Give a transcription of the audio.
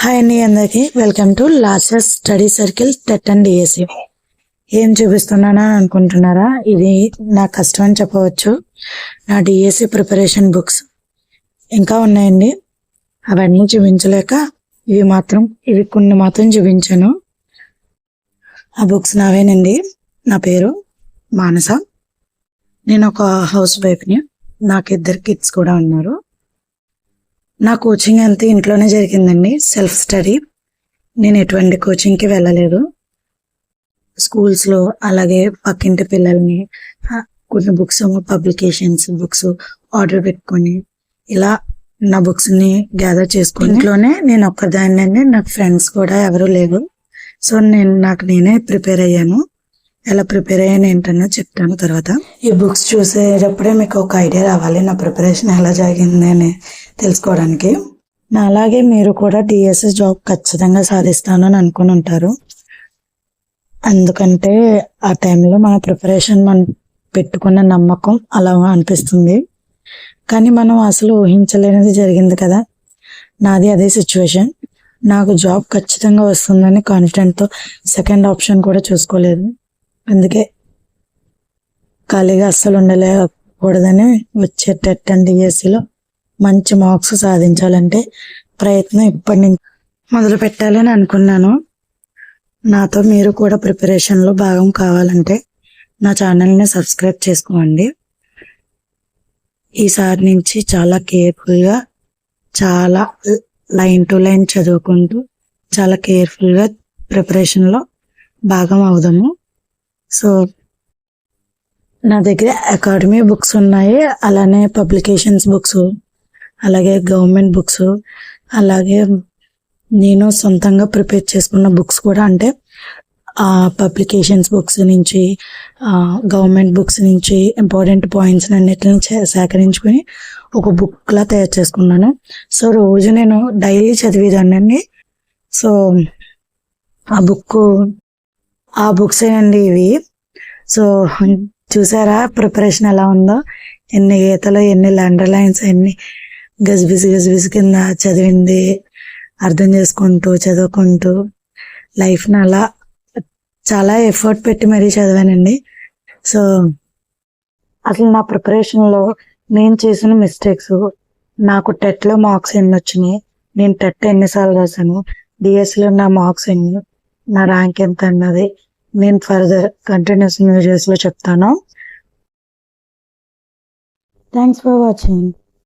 Hi అండి అందరికీ. Welcome to losses study circle TET and DSC ఏం చూపిస్తున్నానా అనుకుంటున్నారా? ఇది నా కష్టం అని చెప్పవచ్చు. నా డిఎస్సి ప్రిపరేషన్ బుక్స్ ఇంకా ఉన్నాయండి. అవన్నీ చూపించలేక ఇవి మాత్రం ఇవి కొన్ని మాత్రం చూపించాను. ఆ బుక్స్ నావేనండి. నా పేరు మానస. నేను ఒక హౌస్ వైఫ్ని నాకు ఇద్దరు కిడ్స్ కూడా ఉన్నారు. నా కోచింగ్ అంతా ఇంట్లోనే జరిగిందండి. సెల్ఫ్ స్టడీ నేను ఎటువంటి కోచింగ్కి వెళ్ళలేదు. స్కూల్స్లో అలాగే పక్కింటి పిల్లల్ని కొన్ని బుక్స్ పబ్లికేషన్స్ బుక్స్ ఆర్డర్ పెట్టుకొని ఇలా నా బుక్స్ని గ్యాదర్ చేసుకుని ఇంట్లోనే నేను ఒక్కదాన్ని నాకు ఫ్రెండ్స్ కూడా ఎవరు లేరు. సో నేను నాకు నేనే ప్రిపేర్ అయ్యాను. ఎలా ప్రిపేర్ అయ్యాను ఏంటన్నా చెప్తాను తర్వాత. ఈ బుక్స్ చూసేటప్పుడే మీకు ఒక ఐడియా రావాలి. నా ప్రిపరేషన్ ఎలా జరిగింది అని. తెలుసుకోవడానికి. నా అలాగే మీరు కూడా డిఎస్ఎస్ జాబ్ ఖచ్చితంగా సాధిస్తాను అని అనుకుని ఉంటారు. ఎందుకంటే ఆ టైంలో మన ప్రిపరేషన్ మనం పెట్టుకున్న నమ్మకం అలా అనిపిస్తుంది. కానీ మనం అసలు ఊహించలేనిది జరిగింది కదా. నాది అదే సిచ్యువేషన్ నాకు జాబ్ ఖచ్చితంగా వస్తుందని కాన్ఫిడెంట్తో సెకండ్ ఆప్షన్ కూడా చూసుకోలేదు. అందుకే ఖాళీగా అస్సలు ఉండలేకూడదని వచ్చే టెట్ అండ్ డిఎస్సిలో మంచి మార్క్స్ సాధించాలంటే ప్రయత్నం ఇప్పటి నుంచి మొదలు పెట్టాలని అనుకున్నాను. నాతో మీరు కూడా ప్రిపరేషన్లో భాగం కావాలంటే నా ఛానల్ని సబ్స్క్రైబ్ చేసుకోండి. ఈసారి నుంచి చాలా కేర్ఫుల్గా చాలా లైన్ టు లైన్ చదువుకుంటూ చాలా కేర్ఫుల్గా ప్రిపరేషన్లో భాగం అవుదాము. సో నా దగ్గర అకాడమీ బుక్స్ ఉన్నాయి. అలానే పబ్లికేషన్స్ బుక్స్ అలాగే గవర్నమెంట్ బుక్స్ అలాగే నేను సొంతంగా ప్రిపేర్ చేసుకున్న బుక్స్ కూడా అంటే పబ్లికేషన్స్ బుక్స్ నుంచి గవర్నమెంట్ బుక్స్ నుంచి ఇంపార్టెంట్ పాయింట్స్ అన్నిటిని సేకరించుకుని సేకరించుకొని ఒక బుక్లా తయారు చేసుకున్నాను. సో రోజు నేను డైలీ చదివేదాన్ని సో ఆ బుక్ ఆ బుక్స్ ఏనండి ఇవి. సో చూసారా ప్రిపరేషన్ ఎలా ఉందో? ఎన్ని గీతలు ఎన్ని ల్యాండర్ లైన్స్ ఎన్ని గజిబిసి గజిబిసి కింద చదివింది అర్థం చేసుకుంటూ చదువుకుంటూ లైఫ్ని అలా చాలా ఎఫర్ట్ పెట్టి మరీ చదివానండి. సో అసలు నా ప్రిపరేషన్లో నేను చేసిన మిస్టేక్స్ నాకు టెట్లో మార్క్స్ ఎన్ని వచ్చినాయి నేను టెట్ ఎన్నిసార్లు రాశాను డిఎస్సిలో నా మార్క్స్ ఎన్ని నా ర్యాంక్ ఎంత అన్నది నేను ఫర్దర్ కంటిన్యూస్ వీడియోస్లో చెప్తాను. Thanks for watching.